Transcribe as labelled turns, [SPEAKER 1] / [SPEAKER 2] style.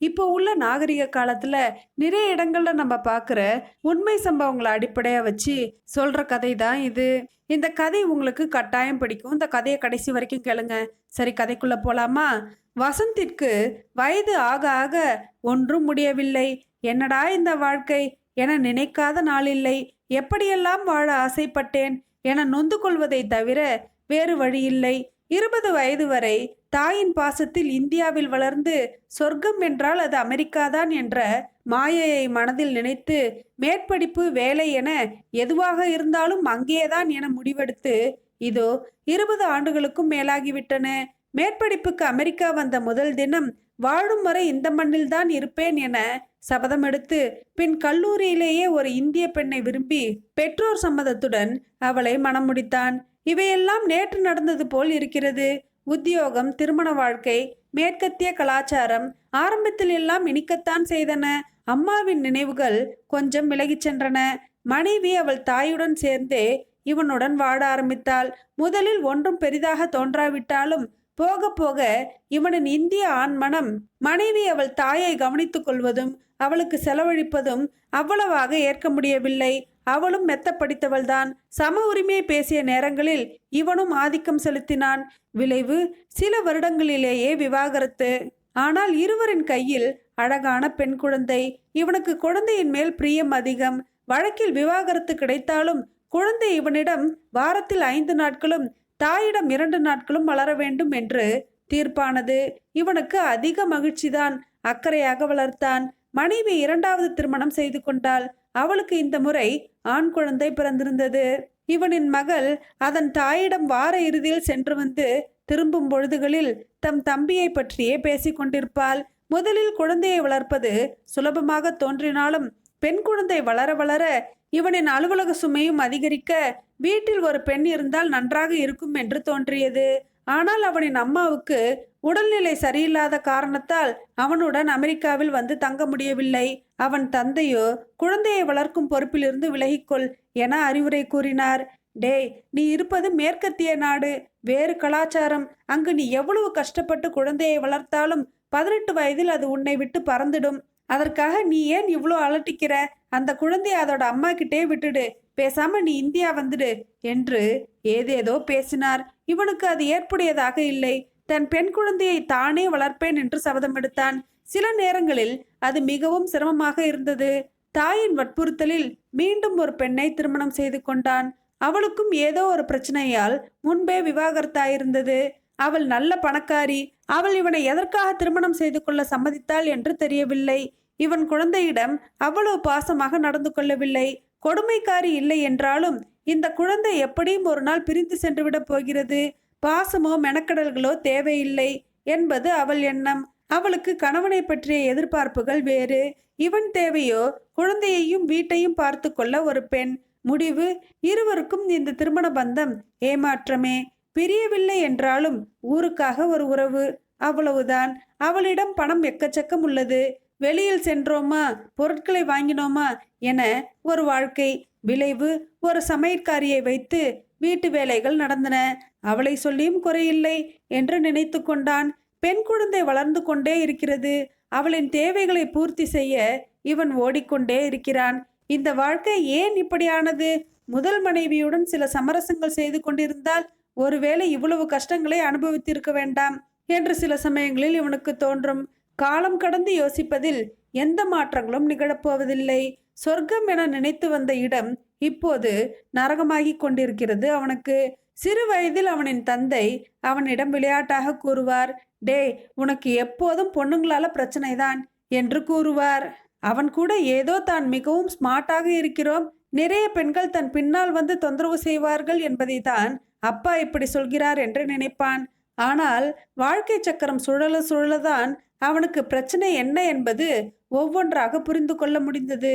[SPEAKER 1] இப்போ உள்ள நாகரிக காலத்தில் நிறைய இடங்களில் நம்ம பார்க்குற உண்மை சம்பவங்களை அடிப்படையாக வச்சு சொல்கிற கதை தான் இது. இந்த கதை உங்களுக்கு கட்டாயம் பிடிக்கும். இந்த கதையை கடைசி வரைக்கும் கேளுங்க. சரி கதைக்குள்ளே போகலாமா வசந்திற்கு வயது ஆக ஆக ஒன்றும் முடியவில்லை. என்னடா இந்த வாழ்க்கை? என நினைக்காத நாளில்லை எப்படியெல்லாம் வாழ ஆசைப்பட்டேன் என நொந்து கொள்வதை தவிர வேறு வழியில்லை இருபது வயது வரை தாயின் பாசத்தில் இந்தியாவில் வளர்ந்து சொர்க்கம் என்றால் அது அமெரிக்காதான் என்ற மாயையை மனதில் நினைத்து மேற்படிப்பு வேலை என எதுவாக இருந்தாலும் அங்கேதான் என முடிவெடுத்து இதோ இருபது ஆண்டுகளுக்கும் மேலாகிவிட்டன. மேற்படிப்புக்கு அமெரிக்கா வந்த முதல் தினம் வாழும் வரை இந்த மண்ணில்தான் இருப்பேன் என சபதம் எடுத்து பின் கல்லூரியிலேயே ஒரு இந்திய பெண்ணை விரும்பி பெற்றோர் சம்மதத்துடன் அவளை மணம் முடித்தான். இவையெல்லாம் நேற்று நடந்தது போல் இருக்கிறது. உத்தியோகம் திருமண வாழ்க்கை மேற்கத்திய கலாச்சாரம் ஆரம்பத்தில் எல்லாம் இனிக்கத்தான் செய்தன. அம்மாவின் நினைவுகள் கொஞ்சம் விலகிச் சென்றன. மனைவி அவள் தாயுடன் சேர்ந்தே இவனுடன் வாழ ஆரம்பித்தாள். முதலில் ஒன்றும் பெரிதாக தோன்றாவிட்டாலும் போக போக இவனின் இந்திய ஆண்மனம் மனைவி அவள் தாயை கவனித்துக் கொள்வதும் அவளுக்கு செலவழிப்பதும் அவ்வளவாக ஏற்க முடியவில்லை. அவளும் மெத்த படித்தவள்தான் சம உரிமையை பேசிய நேரங்களில் இவனும் ஆதிக்கம் செலுத்தினான். விளைவு சில வருடங்களிலேயே விவாகரத்து. ஆனால் இருவரின் கையில் அழகான பெண் குழந்தை. இவனுக்கு குழந்தையின் மேல் பிரியம் அதிகம். வழக்கில் விவாகரத்து கிடைத்தாலும் குழந்தை இவனிடம் வாரத்தில் ஐந்து நாட்களும் தாயிடம் இரண்டு நாட்களும் வளர வேண்டும் என்று தீர்ப்பானது. இவனுக்கு அதிக மகிழ்ச்சிதான். அக்கறையாக வளர்த்தான். மனைவி இரண்டாவது திருமணம் செய்து கொண்டாள். அவளுக்கு இந்த முறை ஆண் குழந்தை பிறந்திருந்தது. இவனின் மகள் அதன் தாயிடம் வார இறுதியில் சென்று வந்து திரும்பும் பொழுதுகளில் தம் தம்பியை பற்றியே பேசிக் கொண்டிருப்பாள். முதலில் குழந்தையை வளர்ப்பது சுலபமாக தோன்றினாலும் பெண் குழந்தை வளர வளர இவனின் அலுவலக சுமையும் அதிகரிக்க வீட்டில் ஒரு பெண் இருந்தால் நன்றாக இருக்கும் என்று தோன்றியது. ஆனால் அவனின் அம்மாவுக்கு உடல்நிலை சரியில்லாத காரணத்தால் அவனுடன் அமெரிக்காவில் வந்து தங்க முடியவில்லை. அவன் தந்தையோ குழந்தையை வளர்க்கும் பொறுப்பிலிருந்து விலகிக்கொள் என அறிவுரை கூறினார். டேய் நீ இருப்பது மேற்கத்திய நாடு. வேறு கலாச்சாரம். அங்கு நீ எவ்வளவு கஷ்டப்பட்டு குழந்தையை வளர்த்தாலும் பதினெட்டு வயதில் அது உன்னை விட்டு பறந்துடும். அதற்காக நீ ஏன் இவ்வளோ அலட்டிக்கிற? அந்த குழந்தைய அதோட அம்மா கிட்டே விட்டுடு. பேசாம நீ இந்தியா வந்துடு என்று ஏதேதோ பேசினார். இவனுக்கு அது ஏற்புடையதாக இல்லை. தன் பெண் குழந்தையை தானே வளர்ப்பேன் என்று சபதம் எடுத்தான். சில நேரங்களில் அது மிகவும் சிரமமாக இருந்தது. தாயின் வற்புறுத்தலில் மீண்டும் ஒரு பெண்ணை திருமணம் செய்து கொண்டான். அவளுக்கும் ஏதோ ஒரு பிரச்சனையால் முன்பே விவாகரத்தாயிருந்தது. அவள் நல்ல பணக்காரி. அவள் இவனை எதற்காக திருமணம் செய்து கொள்ள சம்மதித்தாள் என்று தெரியவில்லை. இவன் குழந்தையிடம் அவ்வளவு பாசமாக நடந்து கொள்ளவில்லை. கொடுமைக்காரி இல்லை என்றாலும் இந்த குழந்தை எப்படியும் ஒரு நாள் பிரிந்து சென்றுவிடப் போகிறது. பாசமோ மெனக்கடல்களோ தேவையில்லை என்பது அவள் எண்ணம். அவளுக்கு கணவனை பற்றிய எதிர்பார்ப்புகள் வேறு. இவன் தேவையோ குழந்தையையும் வீட்டையும் பார்த்து கொள்ள ஒரு பெண். முடிவு இருவருக்கும் இந்த திருமண பந்தம் ஏமாற்றமே. பிரியவில்லை என்றாலும் ஊருக்காக ஒரு உறவு. அவ்வளவுதான். அவளிடம் பணம் எக்கச்சக்கம் உள்ளது. வெளியில் சென்றோமா? பொருட்களை வாங்கினோமா? என ஒரு வாழ்க்கை. விளைவு ஒரு சமையற்காரியை வைத்து வீட்டு வேலைகள் நடந்தன. அவளை சொல்லியும் குறையில்லை என்று நினைத்து கொண்டான். பெண் குழந்தை வளர்ந்து கொண்டே இருக்கிறது. அவளின் தேவைகளை பூர்த்தி செய்ய இவன் ஓடிக்கொண்டே இருக்கிறான். இந்த வாழ்க்கை ஏன் இப்படியானது? முதல் மனைவியுடன் சில சமரசங்கள் செய்து கொண்டிருந்தால் ஒருவேளை இவ்வளவு கஷ்டங்களை அனுபவித்திருக்க வேண்டாம் என்று சில சமயங்களில் இவனுக்கு தோன்றும். காலம் கடந்து யோசிப்பதில் எந்த மாற்றங்களும் நிகழப்போவதில்லை. சொர்க்கம் என நினைத்து வந்த இடம் இப்போது நரகமாகிக் கொண்டிருக்கிறது. அவனுக்கு சிறு வயதில் அவனின் தந்தை அவனிடம் விளையாட்டாக கூறுவார் டே உனக்கு எப்போதும் பொண்ணுங்களால பிரச்சனைதான் என்று கூறுவார். அவன் கூட ஏதோ தான் மிகவும் ஸ்மார்ட்டாக இருக்கிறோம். நிறைய பெண்கள் தன் பின்னால் வந்து தொந்தரவு செய்வார்கள் என்பதை தான் அப்பா இப்படி சொல்கிறார் என்று நினைப்பான். ஆனால் வாழ்க்கை சக்கரம் சுழல சுழலதான் அவனுக்கு பிரச்சனை என்ன என்பது ஒவ்வொன்றாக புரிந்து கொள்ள முடிந்தது.